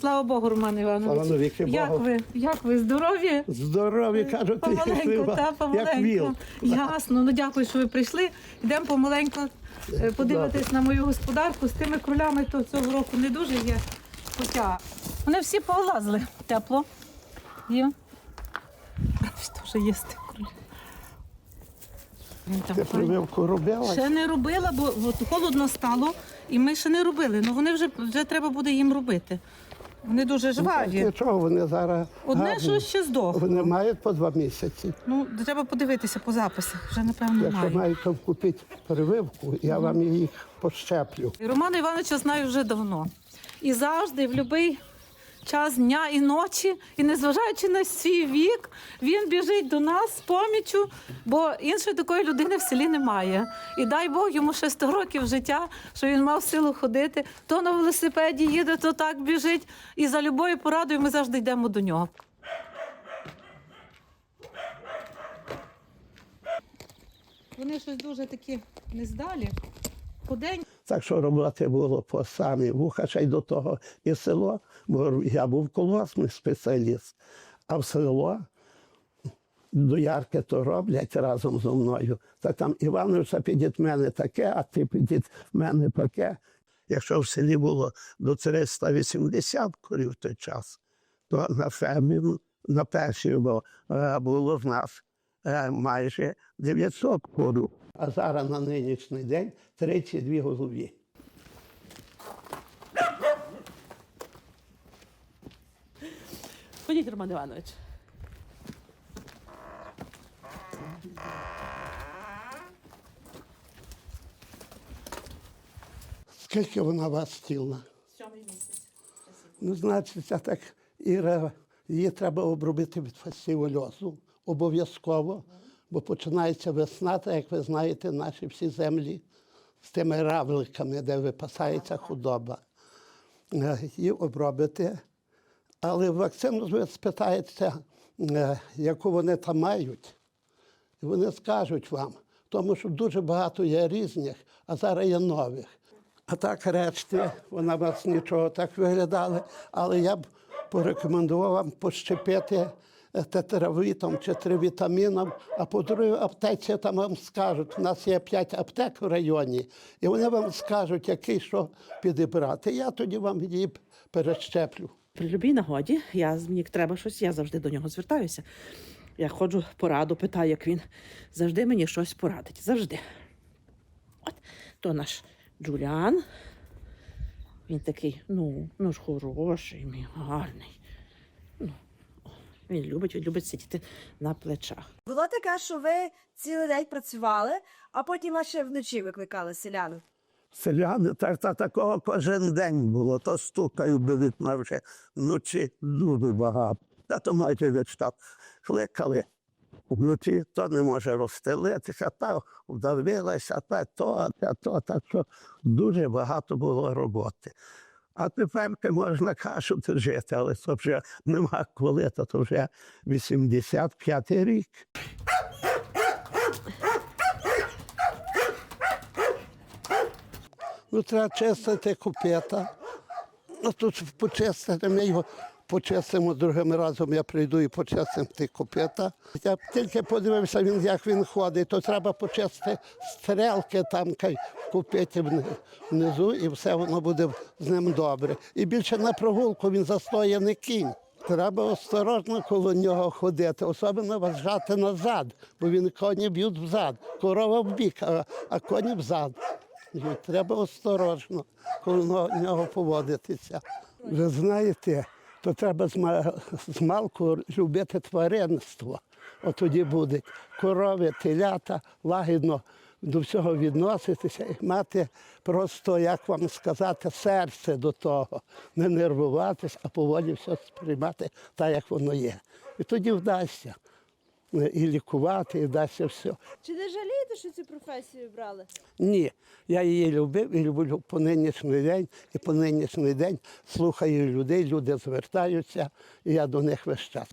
Слава Богу, Роман Іванович. Слава навіки Як Богу. ви? Як ви? Здорові? Здорові, кажуть, Помаленьку, та як віл. Ясно. Ну дякую, що ви прийшли. Йдемо помаленьку е, подивитись на мою господарку. З тими кролями то цього року не дуже є. Хоча вони всі повилазили. Тепло. Їм. Що є з тих кролів. Він там Ти файний. прививку робила? Ще не робила, бо от холодно стало, і ми ще не робили. Ну вони вже, вже треба буде їм робити. Вони дуже жваві. Нічого, вони зараз Одне, гарні. що ще здохло. Вони мають по два місяці. Ну, треба подивитися по записах. Вже напевно Якщо маю. маєте купити прививку, я вам їх пощеплю. Романа Івановича знаю вже давно. І завжди, в будь-який час дня і ночі, і незважаючи на свій вік, він біжить до нас з поміччю, бо іншої такої людини в селі немає. І дай Бог йому ще 100 років життя, що він мав силу ходити, то на велосипеді їде, то так біжить. І за любою порадою ми завжди йдемо до нього. Вони щось дуже такі нездалі. Подень Так що роботи було по самі вуха, ще й до того і село, бо я був колосний спеціаліст, а в село доярки то роблять разом зі мною. Та там Івановича підіть мене таке, а ти підіть мене таке. Якщо в селі було до 380 корів в той час, то на фермі на першій було, е, було в нас майже 900 корів. А зараз на нинішній день 32 голові. Ходіть, Роман Іванович. Скільки вона вас стілна? Сьомий місяць. Ну, значить, це так, Іра, її треба обробити від фастивольозу обов'язково, бо починається весна, так як ви знаєте, наші всі землі з тими равликами, де випасається худоба. Е, Її обробити. Але вакцину ви спитаєте, яку вони там мають, і вони скажуть вам, тому що дуже багато є різних, а зараз є нових. А так решті, вона вас нічого так виглядали, але я б порекомендував вам пощепити тетравітом чи тривітаміном, а по другій аптеці там вам скажуть, у нас є п'ять аптек в районі, і вони вам скажуть, який що підібрати. Я тоді вам її перещеплю. При любій нагоді, я, мені треба щось, я завжди до нього звертаюся. Я ходжу пораду, питаю, як він завжди мені щось порадить. Завжди. От, то наш Джуліан. Він такий, ну, ну ж хороший, мій гарний. Ну, він любить, він любить сидіти на плечах. Було таке, що ви цілий день працювали, а потім вас ще вночі викликали селяни. Селяни, так, та такого кожен день було, то стукаю вікна вже вночі дуже багато. Та то майже від так кликали. Вночі то не може розстелитися, та вдавилася, та то, та то, так що дуже багато було роботи. А тепер можна кашути жити, але це вже нема коли, то, вже 85 рік. Ну, треба чистити купета. Ну, тут почистити, ми його почистимо другим разом, я прийду і почистимо ті купета. Я тільки подивився, він, як він ходить, то треба почистити стрелки там в внизу, і все воно буде з ним добре. І більше на прогулку він застояний кінь. Треба осторожно коло нього ходити, особливо вважати назад, бо він коні б'ють взад, корова в бік, а коні взад. Треба осторожно коло нього поводитися. Ви знаєте, то треба з малку любити тваринство. От тоді будуть корови, телята, лагідно до всього відноситися і мати просто, як вам сказати, серце до того, не нервуватись, а поволі все сприймати так, як воно є. І тоді вдасться е, і лікувати, і вдасться все. Чи не жалієте, що цю професію брали? Ні, я її любив і люблю по нинішній день, і по нинішній день слухаю людей, люди звертаються, і я до них весь час.